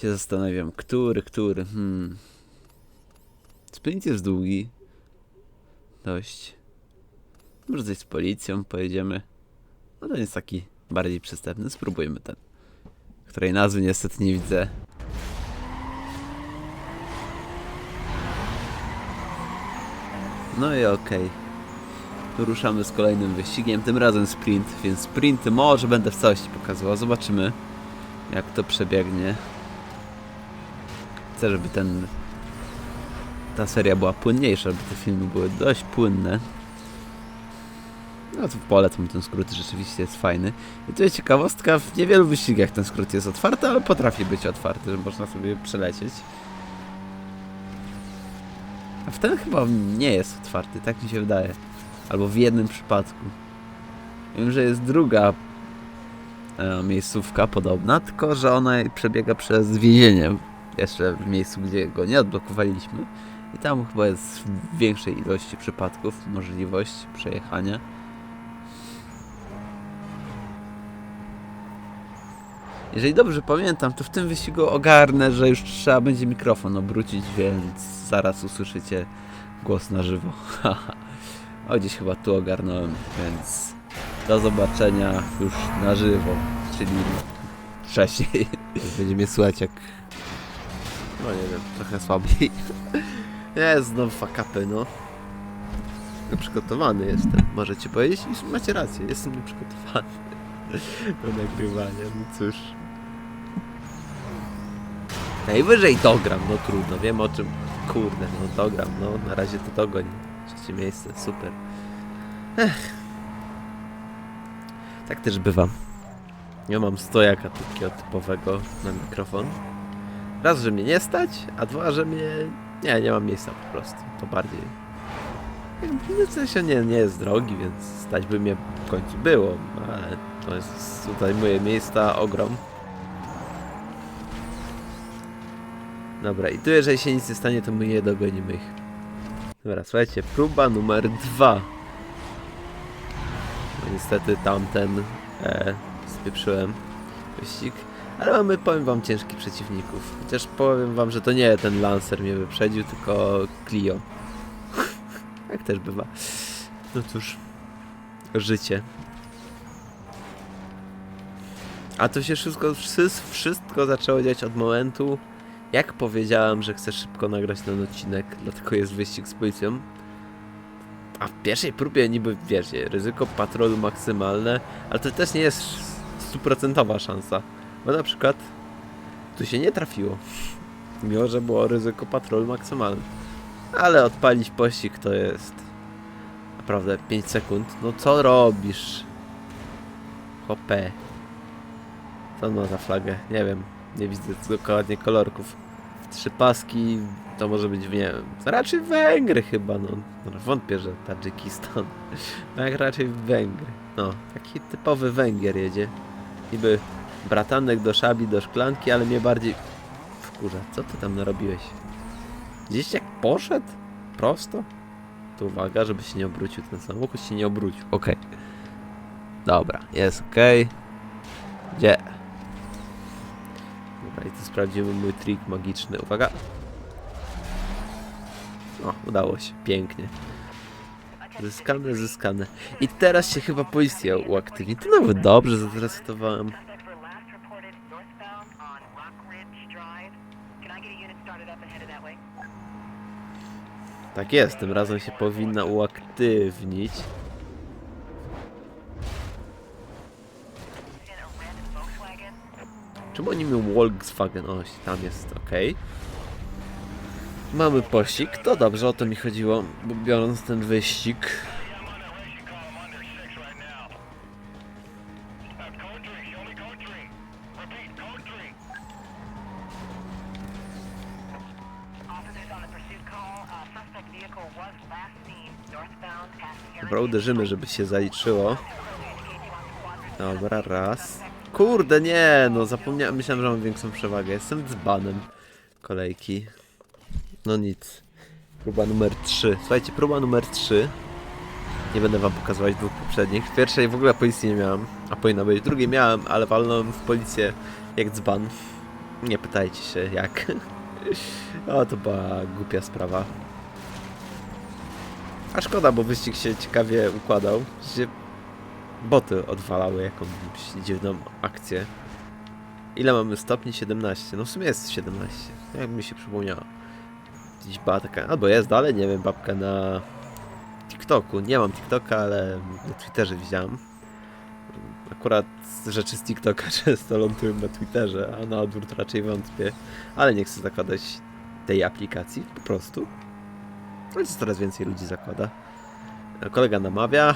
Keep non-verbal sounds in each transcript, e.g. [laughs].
Się zastanawiam, który, który, hmm. Sprint jest długi. Dość. Może coś z policją pojedziemy. No ten jest taki bardziej przystępny. Spróbujmy ten. Której nazwy niestety nie widzę. No i okej. Ruszamy z kolejnym wyścigiem, tym razem sprint, więc sprint może będę w całości pokazywał. Zobaczymy, jak to przebiegnie. Chcę, żeby ten ta seria była płynniejsza, żeby te filmy były dość płynne. No to polecam ten skrót, rzeczywiście jest fajny. I tu jest ciekawostka, w niewielu wyścigach ten skrót jest otwarty, ale potrafi być otwarty, że można sobie przelecieć. A w ten chyba nie jest otwarty, tak mi się wydaje. Albo w jednym przypadku. Wiem, że jest druga e, miejscówka podobna, tylko że ona przebiega przez więzienie. Jeszcze w miejscu, gdzie go nie odblokowaliśmy. I tam chyba jest w większej ilości przypadków możliwość przejechania. Jeżeli dobrze pamiętam, to w tym wyścigu ogarnę, że już trzeba będzie mikrofon obrócić, więc zaraz usłyszycie głos na żywo. [laughs] o, gdzieś chyba tu ogarnąłem, więc do zobaczenia już na żywo, czyli wcześniej. Będzie mnie słuchać jak... No nie wiem, trochę słabiej. [laughs] Jest znowu fakapy, no. Przygotowany jestem, możecie powiedzieć i macie rację, jestem nieprzygotowany [laughs] do nagrywania, no cóż. Najwyżej dogram, no trudno, wiem o czym, kurde, no dogram, no na razie to dogoń. Trzecie miejsce, super. Ech. Tak też bywa. Ja mam stojaka takiego typowego na mikrofon. Raz, że mnie nie stać, a dwa, że mnie... Nie, nie mam miejsca po prostu, to bardziej... W sensie nie, nie jest drogi, więc stać by mnie w końcu było, ale to jest, tutaj moje miejsca ogrom. Dobra, i tu jeżeli się nic nie stanie, to my nie dogonimy ich. Dobra, słuchajcie, próba numer dwa. No niestety tamten e, spieprzyłem wyścig. Ale mamy, powiem wam, ciężkich przeciwników. Chociaż powiem wam, że to nie ten Lancer mnie wyprzedził, tylko Clio. Jak [laughs] też bywa. No cóż, życie. A to się wszystko, wszy- wszystko zaczęło dziać od momentu, jak powiedziałem, że chcę szybko nagrać ten odcinek, dlatego jest wyścig z policją. A w pierwszej próbie niby, wiecie, ryzyko patrolu maksymalne, ale to też nie jest stuprocentowa szansa. Bo na przykład tu się nie trafiło. Mimo, że było ryzyko patrolu maksymalne. Ale odpalić pościg to jest naprawdę 5 sekund. No co robisz? Hopę. Co on ma za flagę? Nie wiem. Nie widzę dokładnie kolorków. Trzy paski to może być, nie wiem, raczej Węgry chyba, no. no wątpię, że Tadżykistan. [laughs] Tak raczej Węgry. No, taki typowy Węgier jedzie. Niby bratanek do szabli, do szklanki, ale mnie bardziej wkurza. Co ty tam narobiłeś? Gdzieś jak poszedł? Prosto? To uwaga, żeby się nie obrócił ten samochód, się nie obrócił. Okej. Dobra, jest okej. Gdzie? Dobra, i tu sprawdzimy mój trik magiczny. Uwaga. O, udało się. Pięknie. Zyskane, zyskane. I teraz się chyba policja uaktywni. To nawet dobrze, zresetowałem. Tak jest, tym razem się powinna uaktywnić. Czemu oni mówią Volkswagen? O, tam jest, okej. Mamy pościg, to dobrze, o to mi chodziło, biorąc ten wyścig. Uderzymy, żeby się zaliczyło. Dobra, raz. Kurde, nie, no zapomniałem, myślałem, że mam większą przewagę. Jestem dzbanem kolejki. No nic. Próba numer 3. Słuchajcie, próba numer 3. Nie będę wam pokazywać dwóch poprzednich. W pierwszej w ogóle policji nie miałem, a powinno być. Drugiej miałem, ale walnąłem w policję jak dzban. Nie pytajcie się jak. [laughs] O, to była głupia sprawa. A szkoda, bo wyścig się ciekawie układał. Się boty odwalały jakąś dziwną akcję. Ile mamy stopni? 17. No w sumie jest 17. Jak mi się przypomniało. Gdzieś była taka, albo jest dalej, nie wiem, babka na TikToku. Nie mam TikToka, ale na Twitterze widziałam. Akurat rzeczy z TikToka [laughs] często lądują na Twitterze, a na odwrót raczej wątpię. Ale nie chcę zakładać tej aplikacji, po prostu. Choć coraz więcej ludzi zakłada. Kolega namawia,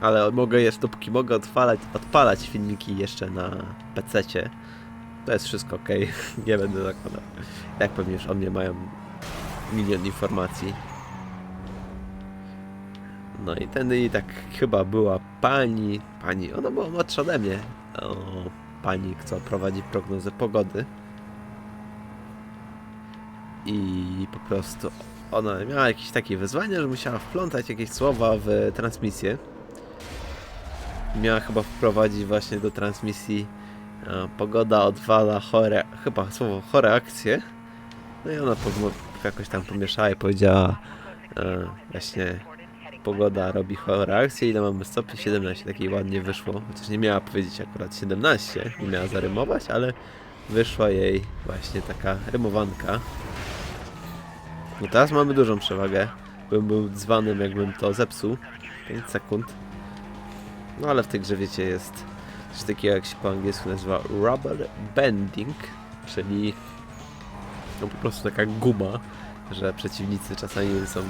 ale mogę jeszcze, dopóki mogę odpalać, odpalać filmiki jeszcze na PC-cie, to jest wszystko ok, [laughs] nie będę zakładał. Jak pewnie już o mnie mają milion informacji. No i ten i tak chyba była pani, pani, ona była młodsza ode mnie, o, pani, co prowadzi prognozę pogody. I po prostu ona miała jakieś takie wyzwanie, że musiała wplątać jakieś słowa w transmisję. Miała chyba wprowadzić właśnie do transmisji e, pogoda odwala chore, chyba słowo chore akcje. No i ona jakoś tam pomieszała i powiedziała e, właśnie pogoda robi chore akcje, ile mamy stopni? 17, takiej ładnie wyszło. Chociaż nie miała powiedzieć akurat 17, nie miała zarymować, ale wyszła jej właśnie taka rymowanka. No teraz mamy dużą przewagę. Bym był dzwanym, jakbym to zepsuł. 5 sekund. No ale w tej grze wiecie jest coś takiego jak się po angielsku nazywa rubber bending, czyli no po prostu taka guma, że przeciwnicy czasami są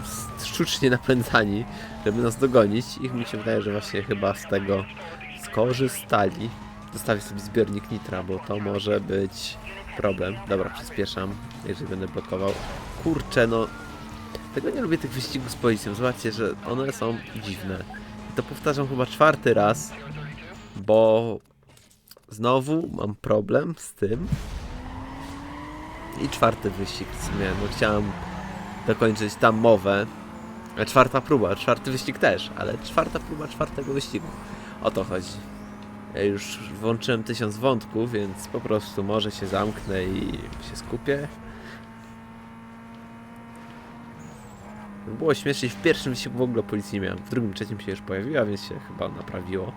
sztucznie napędzani, żeby nas dogonić. Ich mi się wydaje, że właśnie chyba z tego skorzystali. Zostawię sobie zbiornik nitra, bo to może być problem. Dobra, przyspieszam, jeżeli będę blokował. Kurczę, no tego nie lubię tych wyścigów z policją. Zobaczcie, że one są dziwne. I to powtarzam chyba czwarty raz, bo znowu mam problem z tym. I czwarty wyścig sumie, no chciałem dokończyć tam mowę. E, Czwarta próba, czwarty wyścig też, ale czwarta próba czwartego wyścigu. O to chodzi. Ja już włączyłem tysiąc wątków, więc po prostu może się zamknę i się skupię. Było śmiesznie, w pierwszym wyścigu w ogóle policji nie miałem, w drugim, trzecim się już pojawiła, więc się chyba naprawiło.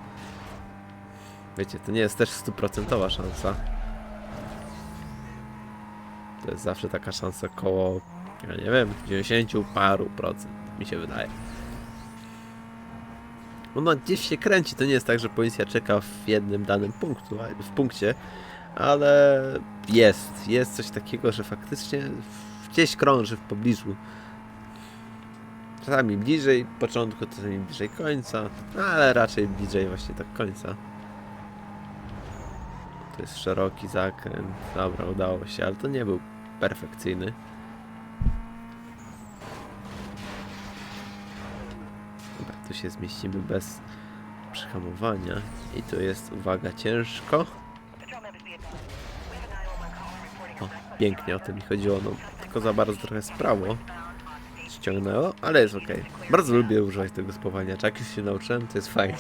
Wiecie, to nie jest też stuprocentowa szansa. To jest zawsze taka szansa koło, ja nie wiem, 90 paru procent, mi się wydaje. Ona gdzieś się kręci, to nie jest tak, że policja czeka w jednym danym punktu, w punkcie, ale jest, jest coś takiego, że faktycznie gdzieś krąży w pobliżu. Czasami bliżej początku, czasami bliżej końca, no ale raczej bliżej właśnie tak końca. To jest szeroki zakręt. Dobra, udało się, ale to nie był perfekcyjny. Dobra, tu się zmieścimy bez przyhamowania. I tu jest, uwaga, ciężko. Patrol members be advised. We have a 911 call reporting O, pięknie o to mi chodziło, no tylko za bardzo trochę z prawo ściągnęło, ale jest ok. Bardzo lubię używać tego spowalniacza, jak już się nauczyłem, to jest fajnie.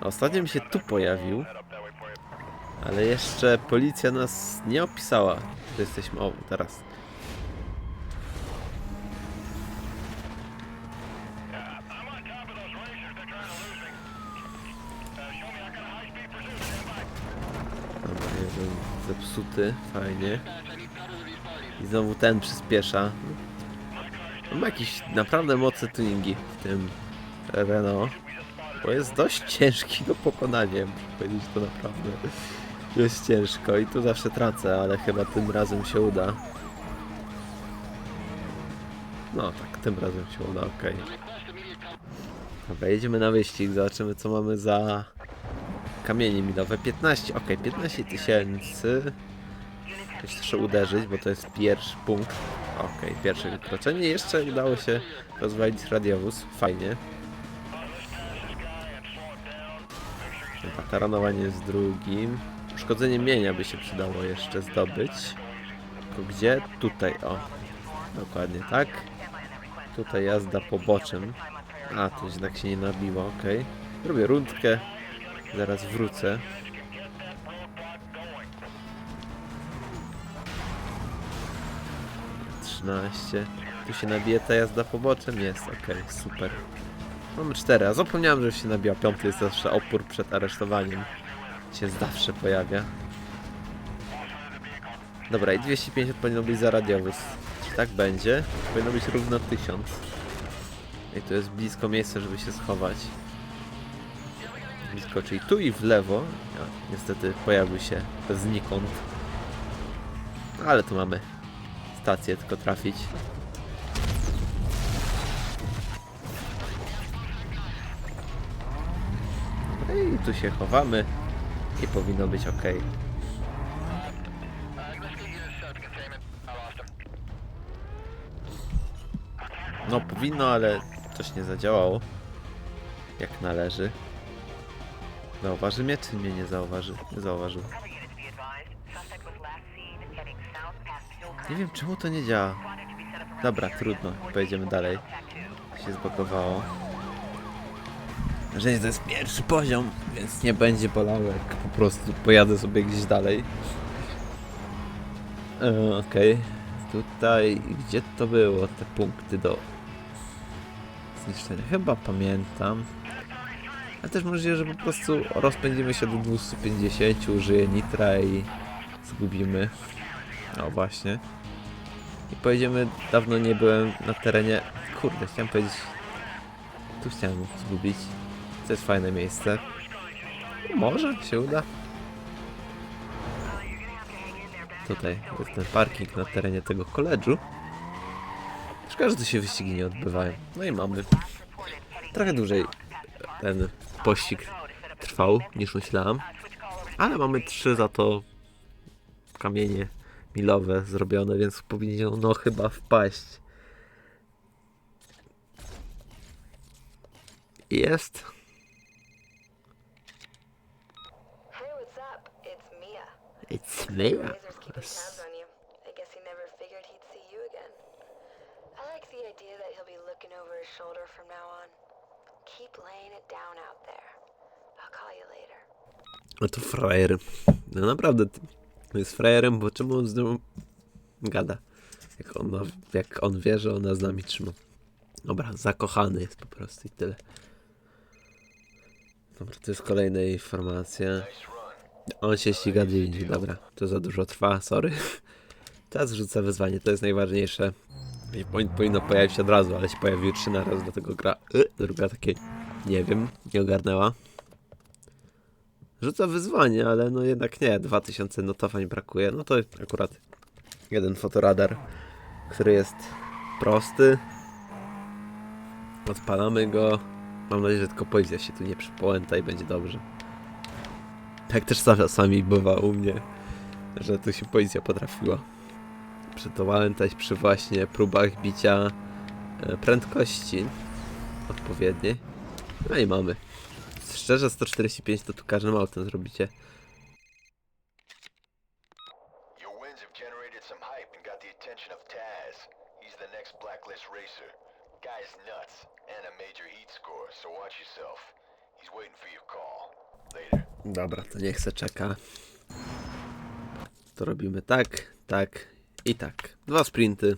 Ostatnio mi się tu pojawił, ale jeszcze policja nas nie opisała, że jesteśmy... O, teraz. Fajnie. I znowu ten przyspiesza. On ma jakieś naprawdę mocne tuningi w tym Renault. Bo jest dość ciężki do pokonania, muszę powiedzieć, to naprawdę jest ciężko i tu zawsze tracę, ale chyba tym razem się uda. No tak, tym razem się uda, okej. Dobra, jedziemy na wyścig, zobaczymy co mamy za kamienie milowe. 15, okej, 15 tysięcy. Jeszcze uderzyć, bo to jest pierwszy punkt. Okej, pierwsze wykroczenie. Jeszcze udało się rozwalić radiowóz, fajnie. Dobra, taranowanie jest drugim. Uszkodzenie mienia by się przydało jeszcze zdobyć. Tylko gdzie? Tutaj, o. Dokładnie tak. Tutaj jazda poboczem. A, to jednak się nie nabiło, okej. Robię rundkę. Zaraz wrócę. Trzynaście. Tu się nabije ta jazda poboczem? Jest, okej, super. Mamy cztery, a zapomniałem, że się nabija piąty, jest zawsze opór przed aresztowaniem. Się zawsze pojawia. Dobra, i 250 powinno być za radiowóz. Czy tak będzie? Powinno być równo 1000. I to jest blisko miejsca, żeby się schować. Blisko, czyli tu i w lewo. A, niestety pojawił się znikąd. Ale tu mamy stację, tylko trafić. No I tu się chowamy. I powinno być ok. No powinno, ale coś nie zadziałało. Jak należy. Zauważy mnie, czy mnie nie zauważy? Nie zauważył. Nie wiem czemu to nie działa. Dobra, trudno. Pojedziemy dalej. two. się zbagowało. Że to jest pierwszy poziom, więc nie będzie bolało, jak po prostu pojadę sobie gdzieś dalej. E, Okej, tutaj, gdzie to było, te punkty do zniszczenia? Chyba pamiętam. A też możliwe, że po prostu rozpędzimy się do 250, użyję nitra i zgubimy. O właśnie. I pojedziemy, dawno nie byłem na terenie, kurde, chciałem powiedzieć, tu chciałem zgubić. To jest fajne miejsce. Może się uda. Tutaj jest ten parking na terenie tego koledżu. Szkoda, że tu się wyścigi nie odbywają. No i mamy. Trochę dłużej ten pościg trwał niż myślałem. Ale mamy trzy za to kamienie milowe zrobione, więc powinno chyba wpaść. Jest. It's later. No to frajer. No naprawdę, jest frajerem, bo czemu on z nią gada? Jak jak on wie, że ona z nami trzyma. Dobra, zakochany jest po prostu i tyle. Dobra, to jest kolejna informacja. On się ściga dziś, dobra. To za dużo trwa, sorry. [laughs] Teraz rzucę wyzwanie, to jest najważniejsze. I powin- powinno pojawić się od razu, ale się pojawiły trzy na raz, dlatego gra... Y, druga takie... Nie wiem, nie ogarnęła. Rzuca wyzwanie, ale no jednak nie, 2000 notowań brakuje. No to akurat jeden fotoradar, który jest prosty. Odpalamy go. Mam nadzieję, że tylko policja się tu nie przypołęta i będzie dobrze. Tak też czasami bywa u mnie, że tu się policja potrafiła przytołętać przy właśnie próbach bicia e, prędkości odpowiedniej. No i mamy. Szczerze 145 to tu każdym autem zrobicie. Your wins have generated some hype and got the attention of Taz. He's the next blacklist racer. Guy's nuts and a major heat score, so watch yourself. He's waiting for your call. Later. Dobra, to niech se czeka. To robimy tak, tak i tak. Dwa sprinty.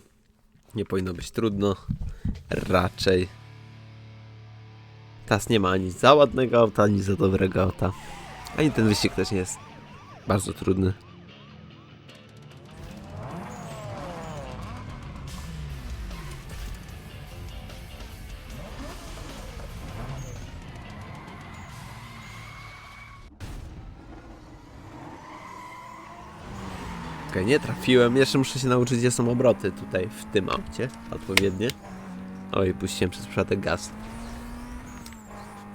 Nie powinno być trudno. Raczej. Teraz nie ma ani za ładnego auta, ani za dobrego auta. Ani ten wyścig też nie jest bardzo trudny. Okej, nie trafiłem. Jeszcze muszę się nauczyć, gdzie są obroty tutaj, w tym aucie, odpowiednie. Oj, puściłem przez przypadek gaz.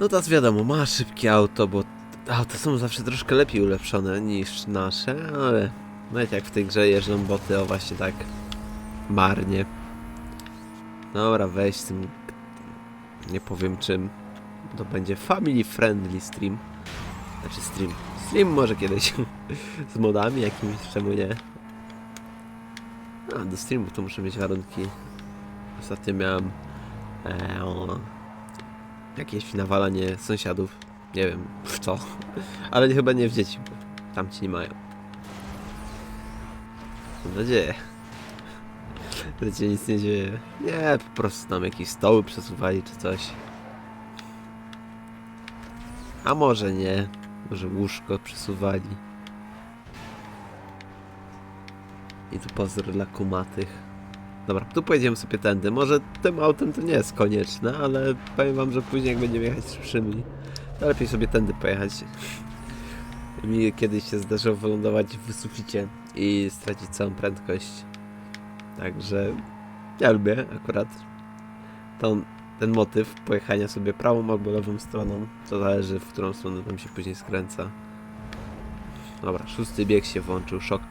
No teraz wiadomo, ma szybkie auto, bo auta są zawsze troszkę lepiej ulepszone niż nasze, ale nawet jak w tej grze jeżdżą boty, o właśnie tak marnie. Dobra, weź z tym, nie powiem czym, to będzie family friendly stream. Znaczy stream. Stream może kiedyś [laughs] z modami jakimiś, czemu nie? A, do streamu to muszę mieć warunki. Ostatnio miałem e, o, Jakieś nawalanie sąsiadów. Nie wiem w co. Ale chyba nie w dzieci, bo tamci nie mają. Mam nadzieję. Że się nic nie dzieje. Nie, po prostu tam jakieś stoły przesuwali czy coś. A może nie. Może łóżko przesuwali. I tu pozdro dla kumatych. Dobra, tu pojedziemy sobie tędy. Może tym autem to nie jest konieczne, ale powiem wam, że później jak będziemy jechać szybszymi, to lepiej sobie tędy pojechać. Mi kiedyś się zdarzyło wylądować w suficie i stracić całą prędkość. Także ja lubię akurat tą, ten motyw pojechania sobie prawą albo lewą stroną. To zależy, w którą stronę tam się później skręca. Dobra, szósty bieg się włączył, szok.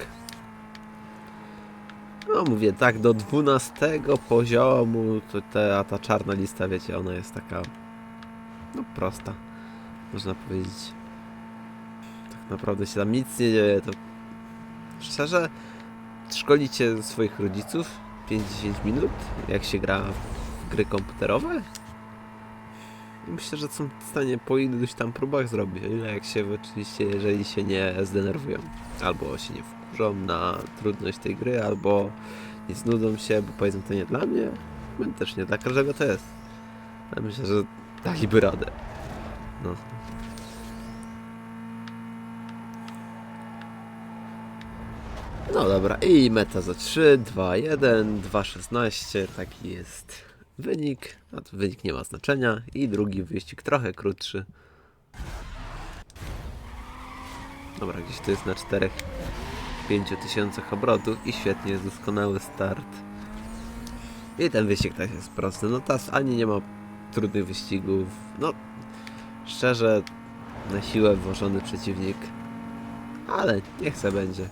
No mówię, tak do 12 poziomu, to te, a ta czarna lista, wiecie, ona jest taka, no prosta, można powiedzieć. Tak naprawdę się tam nic nie dzieje, to szczerze, szkolicie swoich rodziców 5-10 minut, jak się gra w gry komputerowe? I myślę, że są w stanie po iluś tam próbach zrobić, o ile jak się oczywiście, jeżeli się nie zdenerwują, albo się nie wkurzą na trudność tej gry, albo nie znudzą się, bo powiedzą to nie dla mnie, no też nie dla każdego to jest. Ale myślę, że daliby radę. No. No dobra, i meta za 3, 2, 1, 2, 16, taki jest wynik. A to wynik nie ma znaczenia. I drugi wyścig trochę krótszy. Dobra, gdzieś to jest na 4 5 tysiącach obrotów i świetnie doskonały start. I ten wyścig też jest prosty. No tas ani nie ma trudnych wyścigów. No, szczerze, na siłę włożony przeciwnik. Ale niech se będzie.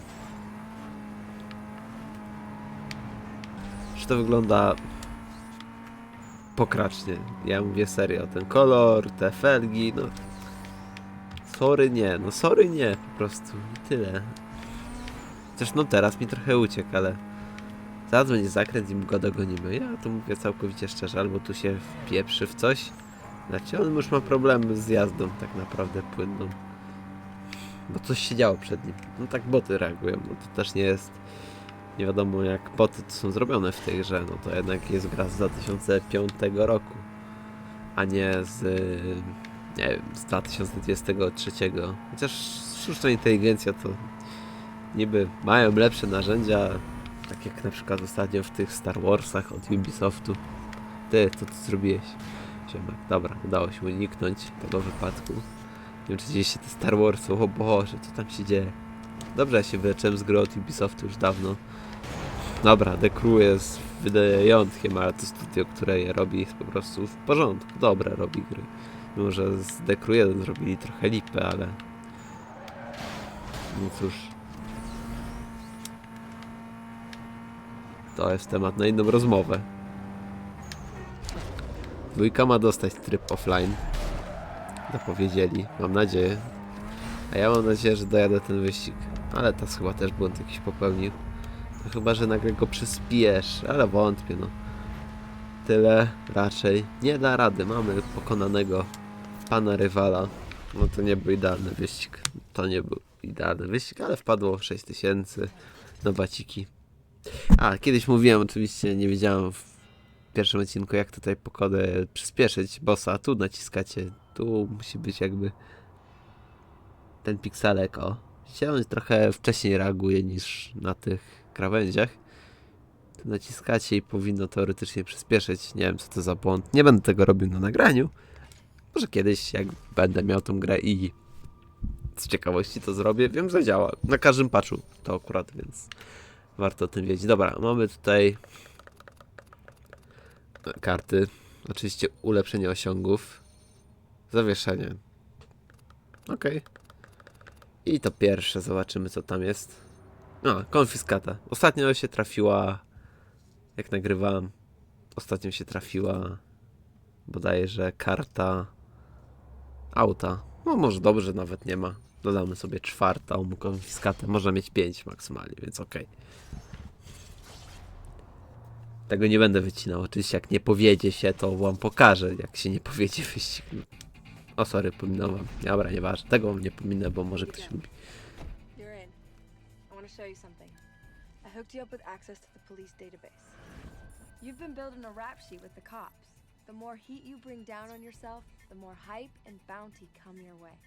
Że to wygląda pokracznie. Ja mówię serio. Ten kolor, te felgi, no. Sorry nie, no sorry nie, po prostu. Tyle. Chociaż no teraz mi trochę uciekł, ale zaraz będzie zakręt i go dogonimy. Ja to mówię całkowicie szczerze, albo tu się wpieprzy w coś. Znaczy on już ma problemy z jazdą tak naprawdę płynną. Bo coś się działo przed nim. No tak boty reagują, no to też nie jest nie wiadomo jak boty to są zrobione w tej grze, no to jednak jest gra z 2005 roku, a nie z nie wiem, z 2023. Chociaż sztuczna inteligencja to niby mają lepsze narzędzia, tak jak na przykład ostatnio w tych Star Warsach od Ubisoftu. Ty, co ty zrobiłeś? Ziomek, dobra, udało się uniknąć tego wypadku. Nie wiem, czy widzieliście te Star Warsy, o Boże, co tam się dzieje? Dobrze, ja się wyleczyłem z gry od Ubisoftu już dawno. Dobra, The Crew jest wydajątkiem, ale to studio, które je robi jest po prostu w porządku. Dobre robi gry. Mimo, że z The Crew 1 zrobili trochę lipę, ale... No cóż... To jest temat na inną rozmowę. Dwójka ma dostać tryb offline. Zapowiedzieli, mam nadzieję. A ja mam nadzieję, że dojadę ten wyścig. Ale tas chyba też błąd jakiś popełnił. No chyba, że nagle go przyspieszy, ale wątpię no. Tyle raczej. Nie da rady, mamy pokonanego pana rywala. No to nie był idealny wyścig. To nie był idealny wyścig, ale wpadło 6000 na baciki. A, kiedyś mówiłem, oczywiście nie wiedziałem w pierwszym odcinku jak tutaj pokodę przyspieszyć bossa. Tu naciskacie, tu musi być jakby ten pikselek, o. Widzicie, on trochę wcześniej reaguje niż na tych krawędziach. Tu naciskacie i powinno teoretycznie przyspieszyć. Nie wiem co to za błąd. Nie będę tego robił na nagraniu. Może kiedyś, jak będę miał tą grę i z ciekawości to zrobię. Wiem, że działa. Na każdym patchu to akurat, więc warto o tym wiedzieć. Dobra, mamy tutaj karty. Oczywiście ulepszenie osiągów. Zawieszenie. Okej. I to pierwsze, zobaczymy co tam jest. A, konfiskata. Ostatnio się trafiła, jak nagrywałem, ostatnio się trafiła bodajże karta auta. No może dobrze, nawet nie ma. Dodamy sobie czwartą konfiskatę. Można mieć pięć maksymalnie, więc okej. Tego nie będę wycinał. Oczywiście jak nie powiedzie się, to wam pokażę, jak się nie powiedzie [laughs] wyścig. O sorry, pominąłem wam. Dobra, nieważne. Tego wam nie pominę, bo może ktoś lubi. I hooked you up with access to the police database. You've been building a rap sheet with the cops. The more heat you bring down on yourself, the more hype and bounty come your way.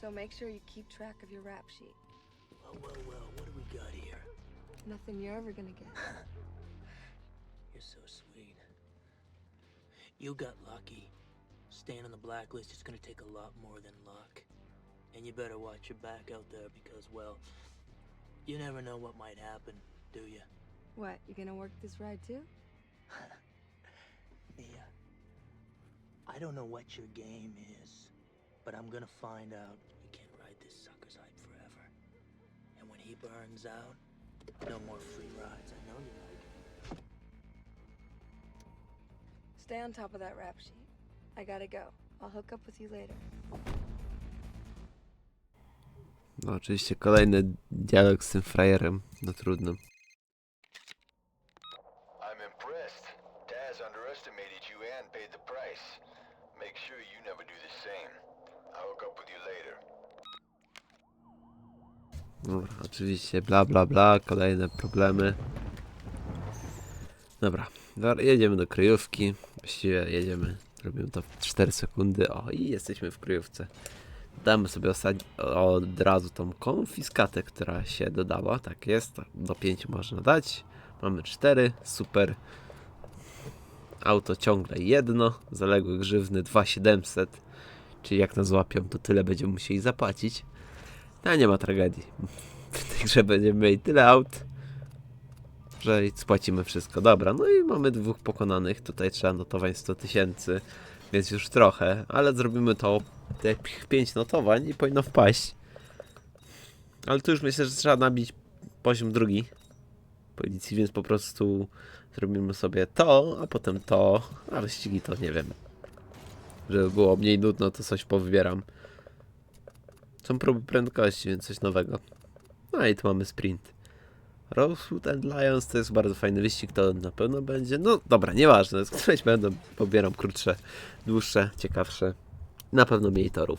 So make sure you keep track of your rap sheet. Well, well, well, what do we got here? Nothing you're ever gonna get. [laughs] You're so sweet. You got lucky. Staying on the blacklist is gonna take a lot more than luck. And you better watch your back out there because, well, you never know what might happen, do you? What, you gonna work this ride too? [laughs] Mia, I don't know what your game is, but I'm gonna find out. He burns out, no more free rides. I know you like it. Stay on top of that rap sheet. I gotta go. I'll hook up with you later. No oczywiście kolejny dialog z tym frajerem. No trudno. I'm impressed. Taz underestimated you and paid the price. Make sure you never do the same. I'll hook up with you later. Dobra, oczywiście bla bla bla, kolejne problemy. Dobra, jedziemy do kryjówki. Właściwie jedziemy, robimy to w 4 sekundy. O, i jesteśmy w kryjówce. Damy sobie od razu tą konfiskatę, która się dodała. Tak jest, do 5 można dać. Mamy 4, super. Auto ciągle jedno, zaległe grzywny 2700. Czyli jak nas złapią, to tyle będziemy musieli zapłacić. No nie ma tragedii. [laughs] Grze będziemy mieli tyle aut, że spłacimy wszystko. Dobra, no i mamy dwóch pokonanych. Tutaj trzeba notowań 100 tysięcy, więc już trochę, ale zrobimy to te 5 notowań i powinno wpaść. Ale tu już myślę, że trzeba nabić poziom drugi policji, więc po prostu zrobimy sobie to, a potem to, a wyścigi to nie wiem. Żeby było mniej nudno, to coś powybieram. Są próby prędkości, więc coś nowego. No i tu mamy sprint. Rosewood and Lions to jest bardzo fajny wyścig, to na pewno będzie. No dobra, nieważne, z któreś będą, pobieram krótsze, dłuższe, ciekawsze. Na pewno mniej torów.